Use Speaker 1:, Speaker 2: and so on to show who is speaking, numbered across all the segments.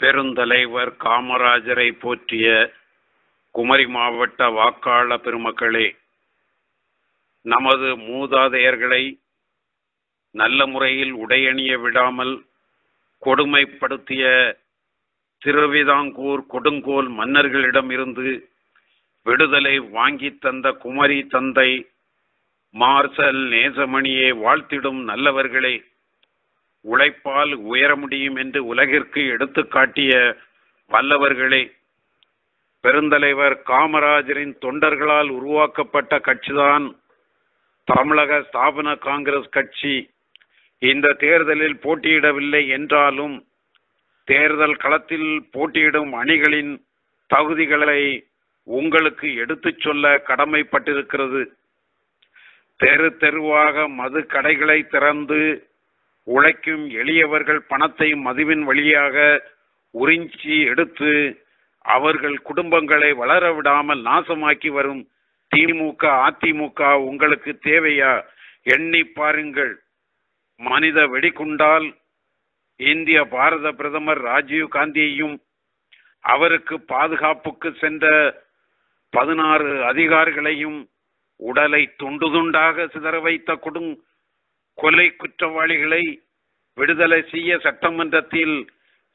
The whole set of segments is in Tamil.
Speaker 1: பெருந்தலைவர் காமராஜரை போற்றிய குமரி மாவட்ட வாக்காள பெருமக்களே நமது மூதாதையர்களை நல்ல முறையில் உடையணிய விடாமல் கொடுமைப்படுத்திய திருவிதாங்கூர் கொடுங்கோல் மன்னர்களிடமிருந்து விடுதலை வாங்கி தந்த குமரி தந்தை மார்சல் நேசமணியை வாழ்த்திடும் நல்லவர்களே உழைப்பால் உயர முடியும் என்று உலகிற்கு எடுத்துக்காட்டிய வல்லவர்களே பெருந்தலைவர் காமராஜரின் தொண்டர்களால் உருவாக்கப்பட்ட கட்சிதான் தமிழக ஸ்தாபன காங்கிரஸ் கட்சி. இந்த தேர்தலில் போட்டியிடவில்லை என்றாலும் தேர்தல் களத்தில் போட்டியிடும் அணிகளின் தகுதிகளை உங்களுக்கு எடுத்துச் சொல்ல கடமைப்பட்டிருக்கிறது. தெரு தெருவாக மது கடைகளை திறந்து உழைக்கும் எளியவர்கள் பணத்தை மதுவின் வழியாக உறிஞ்சி எடுத்து அவர்கள் குடும்பங்களை வளர விடாமல் நாசமாக்கி வரும் திமுக அதிமுக உங்களுக்கு தேவையா? எண்ணி பாருங்கள். மனித வெடிகுண்டால் இந்திய பாரத பிரதமர் ராஜீவ் காந்தியையும் அவருக்கு பாதுகாப்புக்கு சென்ற பதினாறு அதிகாரிகளையும் உடலை துண்டு துண்டாக சிதற வைத்த குடும் கொலை குற்றவாளிகளை விடுதலை செய்ய சட்டமன்றத்தில்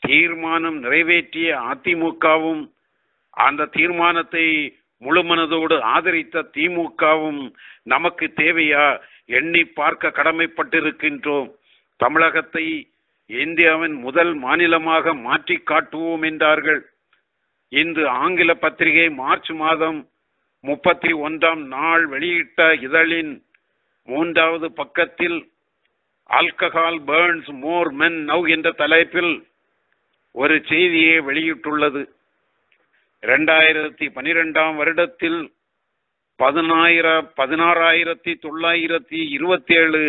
Speaker 1: தீர்மானம் நிறைவேற்றிய அதிமுகவும் அந்த தீர்மானத்தை முழுமனதோடு ஆதரித்த திமுகவும் நமக்கு தேவையா எண்ணி பார்க்க கடமைப்பட்டிருக்கின்றோம். தமிழகத்தை இந்தியாவின் முதல் மாநிலமாக மாற்றி காட்டுவோம் என்றார்கள். இன்று ஆங்கில பத்திரிகை மார்ச் மாதம் முப்பத்தி ஒன்றாம் நாள் வெளியிட்ட இதழின் மூன்றாவது பக்கத்தில் alcohol burns more men now என்ற தலைப்பில் ஒரு செய்தியை வெளியிட்டுள்ளது. இரண்டாயிரத்தி பனிரெண்டாம் வருடத்தில் பதினாயிர பதினாறாயிரத்தி தொள்ளாயிரத்தி இருபத்தி ஏழு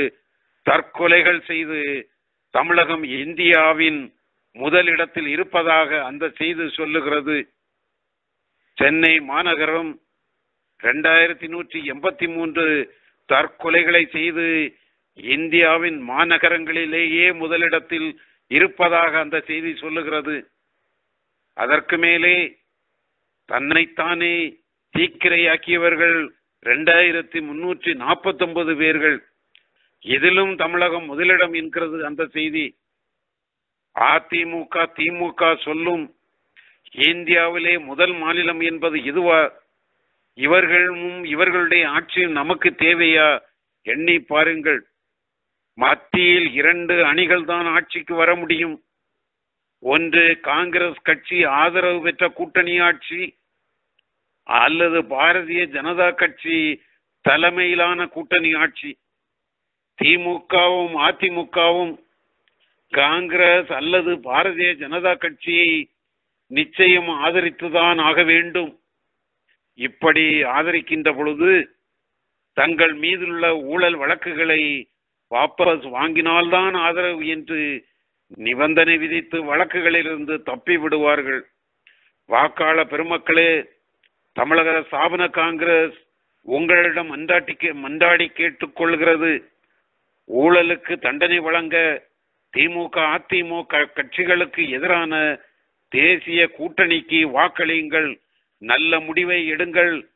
Speaker 1: தற்கொலைகள் செய்து தமிழகம் இந்தியாவின் முதலிடத்தில் இருப்பதாக அந்த செய்தி சொல்லுகிறது. சென்னை மாநகரம் ரெண்டாயிரத்தி நூற்றி எண்பத்தி மூன்று தற்கொலைகளை செய்து இந்தியாவின் மாநகரங்களிலேயே முதலிடத்தில் இருப்பதாக அந்த செய்தி சொல்லுகிறது. அதற்கு மேலே தன்னைத்தானே தீக்கிரையாக்கியவர்கள் ரெண்டாயிரத்தி முன்னூற்றி நாற்பத்தி ஒன்பது பேர்கள். இதிலும் தமிழகம் முதலிடம் என்கிறது அந்த செய்தி. அதிமுக திமுக சொல்லும் இந்தியாவிலே முதல் மாநிலம் என்பது இதுவா இவர்களும் இவர்களுடைய ஆட்சியும் நமக்கு தேவையா? எண்ணி பாருங்கள். மத்தியில் இரண்டு அணிகள் தான் ஆட்சிக்கு வர முடியும். ஒன்று காங்கிரஸ் கட்சி ஆதரவு பெற்ற கூட்டணி ஆட்சி அல்லது பாரதிய ஜனதா கட்சி தலைமையிலான கூட்டணி ஆட்சி. திமுகவும் அதிமுகவும் காங்கிரஸ் அல்லது பாரதிய ஜனதா கட்சியை நிச்சயம் ஆதரித்துதான் ஆக வேண்டும். இப்படி ஆதரிக்கின்ற பொழுது தங்கள் மீதுள்ள ஊழல் வழக்குகளை வாபஸ் வாங்கினால்தான் ஆதரவு என்று நிபந்தனை விதித்து வழக்குகளிலிருந்து தப்பி விடுவார்கள். வாக்காள பெருமக்களே தமிழக ஸ்தாபன காங்கிரஸ் உங்களிடம் மன்றாட்டி மண்டாடி கேட்டுக்கொள்கிறது. ஊழலுக்கு தண்டனை வழங்க திமுக அதிமுக கட்சிகளுக்கு எதிரான தேசிய கூட்டணிக்கு வாக்களியுங்கள். நல்ல முடிவை எடுங்கள்.